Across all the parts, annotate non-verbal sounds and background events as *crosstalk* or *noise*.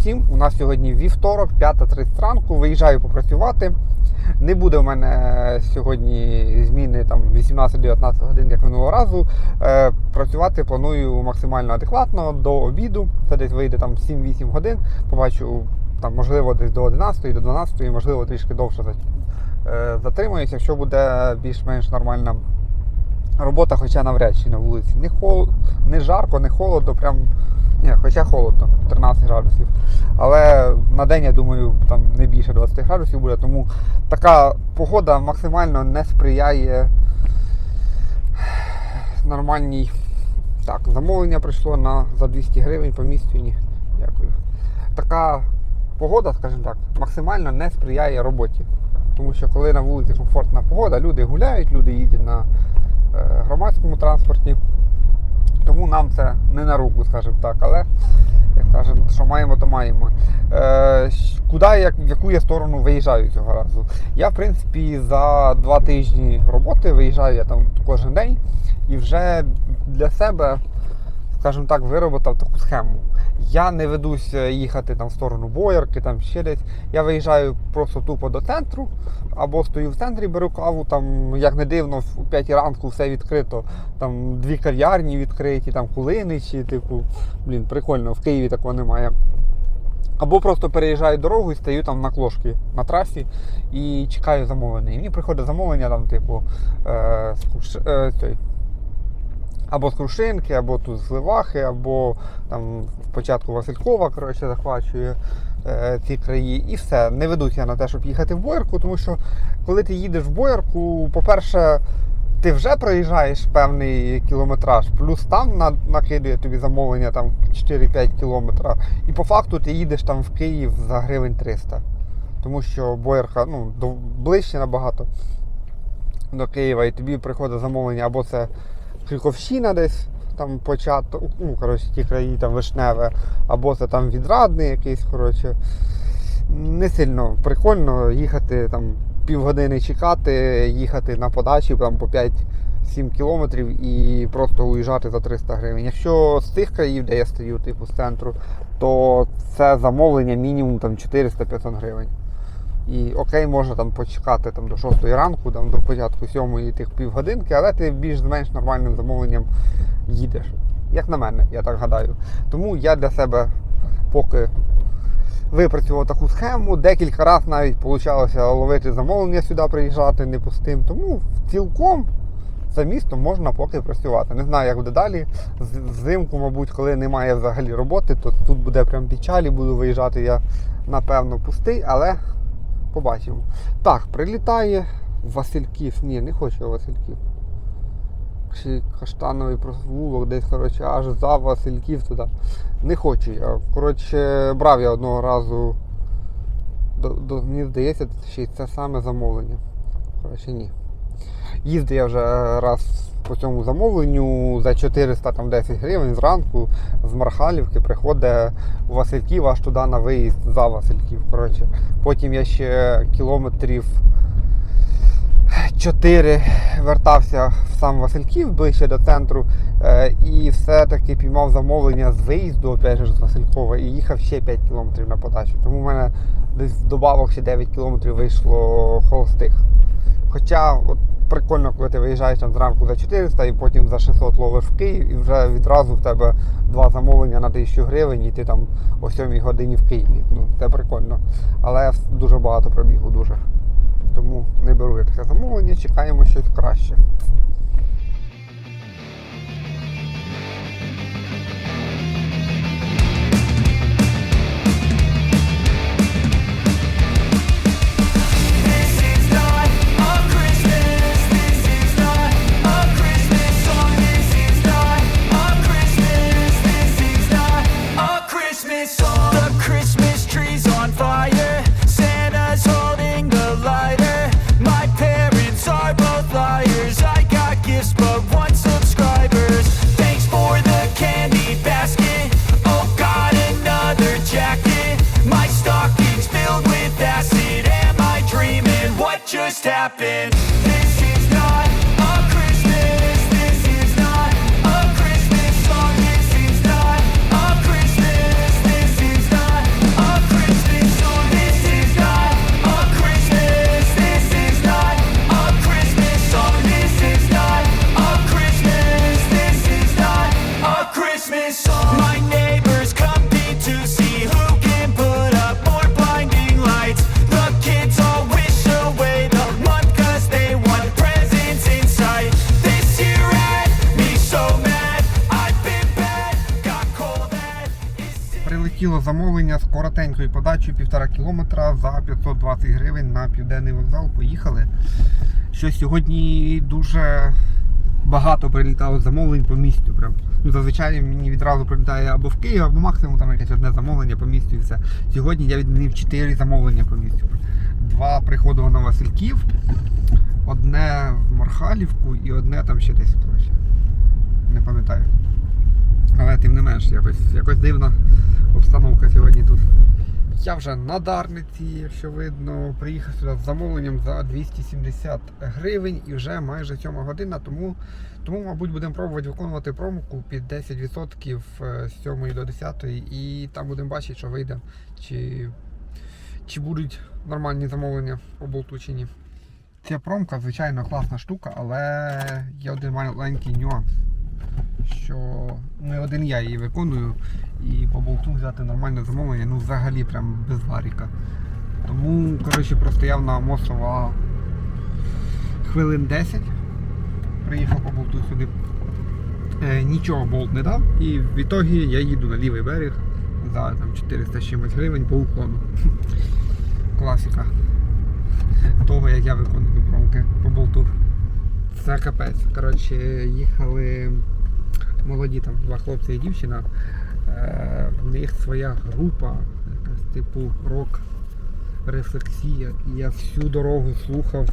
Усім! У нас сьогодні вівторок, 5.30 ранку. Виїжджаю попрацювати. Не буде в мене сьогодні зміни там 18-19 годин, як минулого разу. Е, працювати планую максимально адекватно до обіду. Це десь вийде там 7-8 годин. Побачу там, можливо, десь до 11 до 12, можливо, трішки довше е, затримуюсь, якщо буде більш-менш нормальна робота, хоча навряд чи на вулиці. Не, хол... не жарко, не холодно, прям. Ні, хоча холодно, 13 градусів. Але на день, я думаю, там не більше 20 градусів буде, тому така погода максимально не сприяє нормальній. Так, замовлення прийшло на за 200 гривень по місцю. Дякую. Така погода, скажімо так, максимально не сприяє роботі. Тому що коли на вулиці комфортна погода, люди гуляють, люди їдуть на е, громадському транспорті. Тому нам це не на руку, скажімо так. Але як кажемо, що маємо, то маємо. Е, куди як, в яку я сторону виїжджаю цього разу? Я, в принципі, за два тижні роботи виїжджаю я там кожен день і вже для себе, скажімо так, виробив таку схему. Я не ведусь е, їхати там в сторону Боярки, там ще десь. Я виїжджаю просто тупо до центру, або стою в центрі, беру каву, там, як не дивно, в 5 ранку все відкрито, там дві кав'ярні відкриті, там кулиничі, типу, блін, прикольно, в Києві такого немає. Або просто переїжджаю дорогу і стою там на клошки на трасі і чекаю замовлення. І мені приходить замовлення, там, типу, е, е, цей, або з Крушинки, або тут з Ливахи, або там спочатку Василькова коротше, захвачує е, ці краї. І все. Не ведусь я на те, щоб їхати в Боярку, тому що коли ти їдеш в Боярку, по-перше, ти вже проїжджаєш певний кілометраж, плюс там на- накидує тобі замовлення там 4-5 кілометра. І по факту ти їдеш там в Київ за гривень 300. Тому що Боярка ну, ближче набагато до Києва, і тобі приходить замовлення або це Крюковщина десь, там початок, ну, коротше, ті краї там вишневе, або це там відрадний якийсь, коротше. Не сильно прикольно їхати там півгодини чекати, їхати на подачі там по 5-7 кілометрів і просто уїжджати за 300 гривень. Якщо з тих країв, де я стою, типу з центру, то це замовлення мінімум там 400-500 гривень. І окей, можна там почекати там, до 6 ранку, там, до початку 7 тих півгодинки, але ти більш-менш нормальним замовленням їдеш. Як на мене, я так гадаю. Тому я для себе поки випрацював таку схему, декілька разів навіть вийшло ловити замовлення сюди приїжджати не пустим. Тому цілком за містом можна поки працювати. Не знаю, як буде далі. Взимку, мабуть, коли немає взагалі роботи, то тут буде прям печалі, буду виїжджати я напевно пустий, але побачимо. Так, прилітає Васильків. Ні, не хочу я Васильків. Чи каштановий провулок, десь, коротше, аж за Васильків туди. Не хочу я. Коротше, брав я одного разу. До, до, мені здається, ще й це саме замовлення. Коротше, ні. Їздив я вже раз по цьому замовленню за 410 гривень зранку з Мархалівки приходить у Васильків аж туди на виїзд за Васильків. Коротше. Потім я ще кілометрів 4 вертався в сам Васильків ближче до центру е, і все-таки піймав замовлення з виїзду опять же, з Василькова і їхав ще 5 кілометрів на подачу. Тому в мене десь добавок ще 9 кілометрів вийшло холостих. Хоча от прикольно, коли ти виїжджаєш там зранку за 400 і потім за 600 ловиш в Київ, і вже відразу в тебе два замовлення на 1000 гривень, і ти там о 7 годині в Києві. Ну, це прикольно. Але дуже багато пробігу дуже. Тому не беру я таке замовлення, чекаємо щось краще. Прилетіло замовлення з коротенькою подачею півтора кілометра за 520 гривень на південний вокзал. Поїхали. Що сьогодні дуже багато прилітало замовлень по місту. Прям. Ну, зазвичай мені відразу прилітає або в Київ, або максимум там якесь одне замовлення по місту і все. Сьогодні я відмінив 4 замовлення по місту. Два приходило на Васильків, одне в Мархалівку і одне там ще десь. коротше. Не пам'ятаю. Але тим не менш, якось, якось дивна обстановка сьогодні тут. Я вже на Дарниці, якщо видно, приїхав сюди з замовленням за 270 гривень і вже майже 7 година, тому, тому мабуть, будемо пробувати виконувати промку під 10% з 7 до 10 і там будемо бачити, що вийде, чи, чи будуть нормальні замовлення по болту чи ні. Ця промка, звичайно, класна штука, але є один маленький нюанс що не один я її виконую і по болту взяти нормальне замовлення, ну взагалі прям без варіка. Тому, коротше, простояв на Мосова хвилин 10. Приїхав по болту сюди. Е, нічого болт не дав, і в ітогі я їду на лівий берег за там, 400 чимось гривень по уклону. Класика того, як я виконую промки по болту. Це капець. Коротше, їхали молоді там два хлопці і дівчина. Е, в них своя група, якась типу рок рефлексія. І я всю дорогу слухав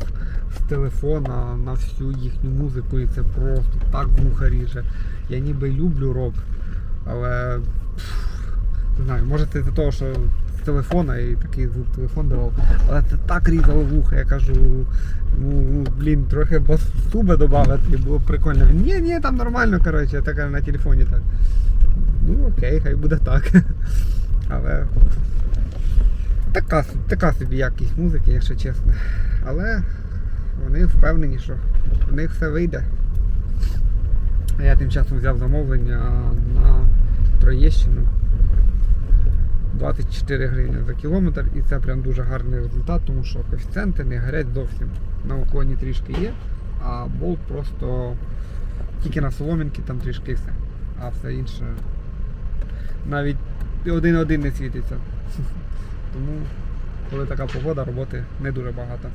з телефона на всю їхню музику, і це просто так вуха ріже. Я ніби люблю рок, але пф, не знаю, може це за того, що з телефона і такий телефон давав. Але це так різало вуха, я кажу, ну, ну, блін, трохи басу би додати, було прикольно. Ні, ні, там нормально, коротше, так на телефоні так. Ну окей, хай буде так. *laughs* Але така, така собі якість музики, якщо чесно. Але вони впевнені, що в них все вийде. Я тим часом взяв замовлення на Троєщину. 24 гривні за кілометр і це прям дуже гарний результат, тому що коефіцієнти не горять зовсім. На уклоні трішки є, а болт просто тільки на соломінки там трішки все. А все інше навіть один-один не світиться. *laughs* Тому, коли така погода, роботи не дуже багато.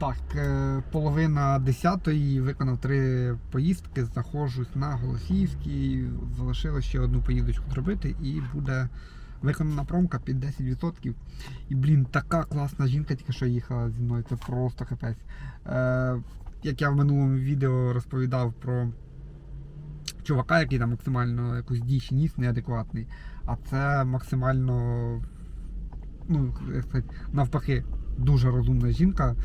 Так, е, половина десятої виконав три поїздки, заходжусь на Голосіївський, залишилось ще одну поїздочку зробити і буде виконана промка під 10%. І, блін, така класна жінка тільки що їхала зі мною, це просто капець. Е, як я в минулому відео розповідав про чувака, який там максимально якусь діч ніс неадекватний, а це максимально, ну, як сказати, навпаки, дуже розумна жінка.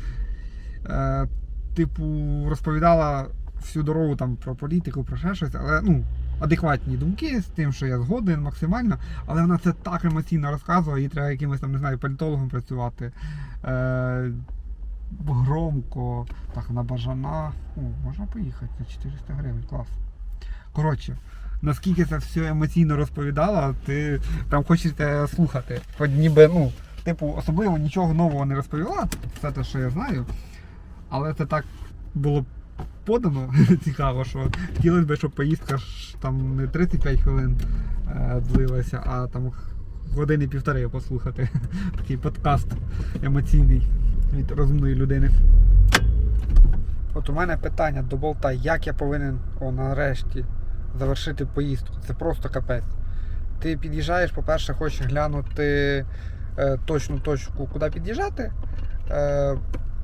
Е, типу, розповідала всю дорогу там про політику, про ще щось, але ну, адекватні думки з тим, що я згоден максимально, але вона це так емоційно розказувала, їй треба якимось там, не знаю, політологом працювати. Е, громко. Так, на бажана. О, можна поїхати за 400 гривень, клас. Коротше, наскільки це все емоційно розповідала, ти прям хочеться слухати. Хоч ніби, ну, типу, особливо нічого нового не розповіла, все те, що я знаю. Але це так було подано *laughs* цікаво, що хотілося б, щоб поїздка ж там не 35 хвилин е, длилася, а там години півтори послухати. *laughs* Такий подкаст емоційний від розумної людини. От у мене питання до болта, як я повинен о, нарешті завершити поїздку. Це просто капець. Ти під'їжджаєш, по-перше, хочеш глянути е, точну точку, куди під'їжджати. Е,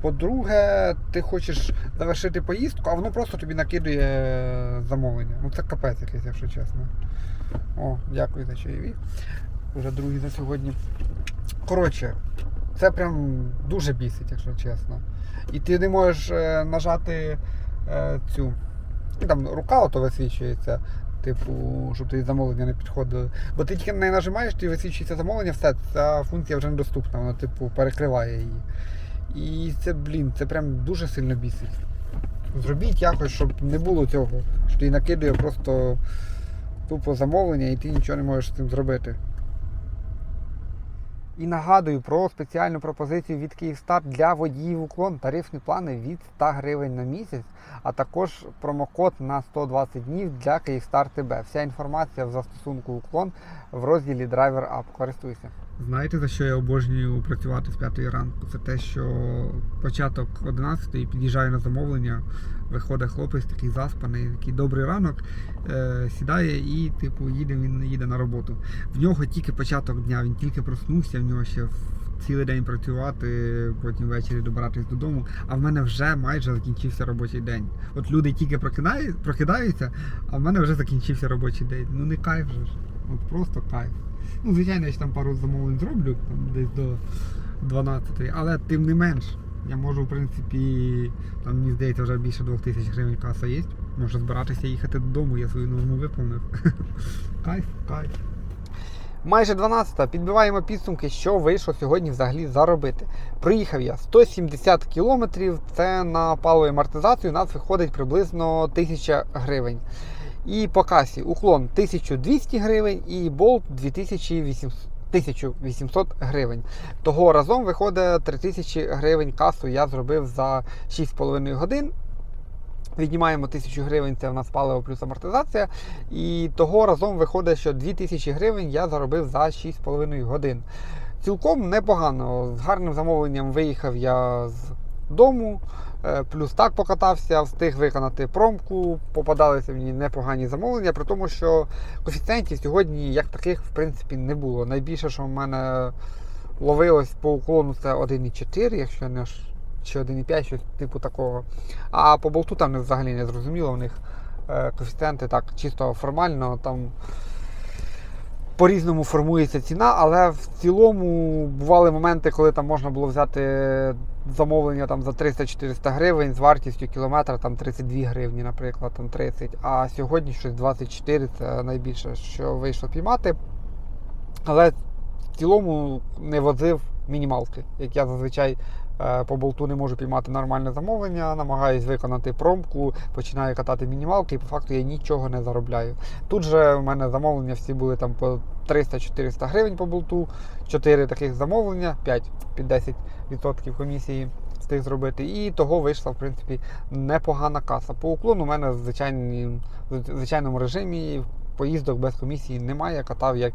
по-друге, ти хочеш завершити поїздку, а воно просто тобі накидує замовлення. Ну це капець якийсь, якщо чесно. О, дякую за чайові. Вже другий за сьогодні. Коротше, це прям дуже бісить, якщо чесно. І ти не можеш е, нажати е, цю. Там рука ото висвічується, типу, щоб тобі замовлення не підходило. Бо ти тільки не нажимаєш, ти висвічується замовлення, все, ця функція вже недоступна, вона типу перекриває її. І це, блін, це прям дуже сильно бісить. Зробіть якось, щоб не було цього, що ти накидує просто тупо замовлення і ти нічого не можеш з цим зробити. І нагадую про спеціальну пропозицію від Київстар для водіїв уклон. Тарифні плани від 100 гривень на місяць, а також промокод на 120 днів для Київстар ТБ. Вся інформація в застосунку уклон в розділі Driver App. Користуйся. Знаєте, за що я обожнюю працювати з 5 ранку? Це те, що початок 11-ї під'їжджаю на замовлення, виходить хлопець такий заспаний, такий добрий ранок, е, сідає і, типу, їде він їде на роботу. В нього тільки початок дня, він тільки проснувся, в нього ще цілий день працювати, потім ввечері добиратись додому. А в мене вже майже закінчився робочий день. От люди тільки прокидаються, а в мене вже закінчився робочий день. Ну не кайф же ж. От просто кайф. Ну, звичайно, я ще там пару замовлень зроблю, там десь до 12, але тим не менш. Я можу, в принципі, там мені здається, вже більше 2000 гривень каса є. Можу збиратися їхати додому, я свою норму виповнив. *laughs* кайф, кайф. Майже 12-та підбиваємо підсумки, що вийшло сьогодні взагалі заробити. Проїхав я 170 кілометрів, це на паливу амортизацію у нас виходить приблизно 1000 гривень. І по касі уклон 1200 гривень і болт 2800. 1800 гривень. Того разом виходить 3000 гривень касу я зробив за 6,5 годин. Віднімаємо 1000 гривень, це в нас паливо плюс амортизація. І того разом виходить, що 2000 гривень я заробив за 6,5 годин. Цілком непогано. З гарним замовленням виїхав я з дому, плюс так покатався, встиг виконати промку, попадалися мені непогані замовлення, при тому, що коефіцієнтів сьогодні як таких в принципі не було. Найбільше, що в мене ловилось по уклону, це 1,4, якщо не чи 1,5, щось типу такого. А по болту там взагалі не зрозуміло, у них е, коефіцієнти так чисто формально там. По-різному формується ціна, але в цілому бували моменти, коли там можна було взяти замовлення там за 300-400 гривень з вартістю кілометра там 32 гривні, наприклад, там 30. А сьогодні щось 24 це найбільше, що вийшло піймати. Але в цілому не возив мінімалки, як я зазвичай по болту не можу піймати нормальне замовлення, намагаюсь виконати промку, починаю катати мінімалки, і по факту я нічого не заробляю. Тут же в мене замовлення всі були там по 300-400 гривень по болту, 4 таких замовлення, 5 під 10% комісії встиг зробити. І того вийшла, в принципі, непогана каса. По уклону у мене в звичайній- в звичайному режимі поїздок без комісії немає, катав як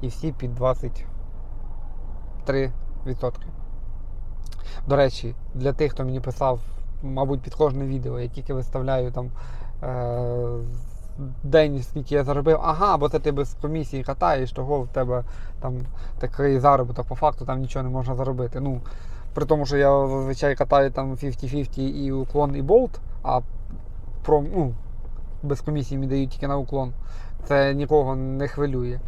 і всі під 23%. До речі, для тих, хто мені писав, мабуть, під кожне відео, я тільки виставляю там е, день, скільки я заробив, ага, бо це ти без комісії катаєш, того в тебе там такий заробіток, по факту там нічого не можна заробити. Ну, при тому, що я зазвичай катаю там 50-50 і уклон, і болт, а про, ну, без комісії мені дають тільки на уклон. Це нікого не хвилює.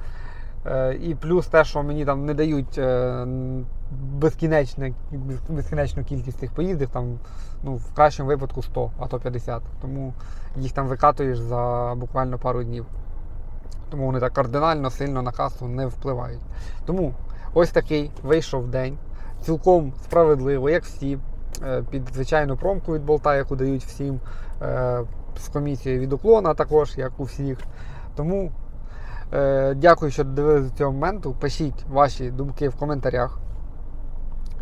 Е, І плюс те, що мені там не дають е, безкінечне, без- безкінечну кількість цих поїздів, там, ну, в кращому випадку 100, а то 50. Тому їх там викатуєш за буквально пару днів. Тому вони так кардинально сильно на касу не впливають. Тому ось такий вийшов день. Цілком справедливо, як всі, е, під звичайну промку від болта, яку дають всім з комісією від уклона, також, як у всіх. Тому дякую, що додивилися до цього моменту. Пишіть ваші думки в коментарях.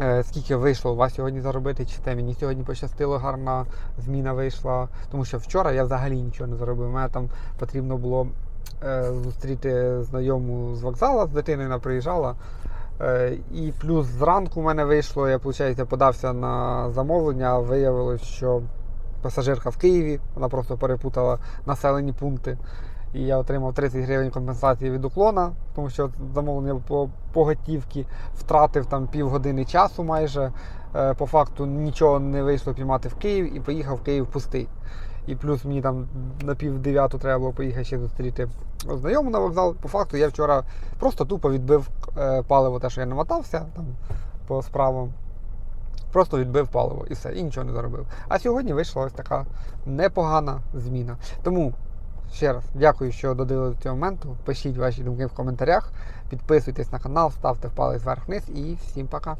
Е, Скільки вийшло у вас сьогодні заробити, чи це мені сьогодні пощастило, гарна зміна вийшла. Тому що вчора я взагалі нічого не заробив. Мене там потрібно було е, зустріти знайому з вокзалу, з дитиною вона приїжджала. Е, і плюс зранку в мене вийшло, я виходить, подався на замовлення, виявилось, що пасажирка в Києві, вона просто перепутала населені пункти. І я отримав 30 гривень компенсації від уклона, тому що замовлення по, по готівці втратив там півгодини часу майже. Е, По факту нічого не вийшло піймати в Київ і поїхав в Київ пустий. І плюс мені там на пів дев'яту треба було поїхати ще зустріти знайому на вокзал. По факту я вчора просто тупо відбив е, паливо, те, що я намотався там по справам. Просто відбив паливо і все, і нічого не заробив. А сьогодні вийшла ось така непогана зміна. Тому Ще раз дякую, що додивили до цього моменту. Пишіть ваші думки в коментарях, підписуйтесь на канал, ставте впалець вверх-вниз і всім пока.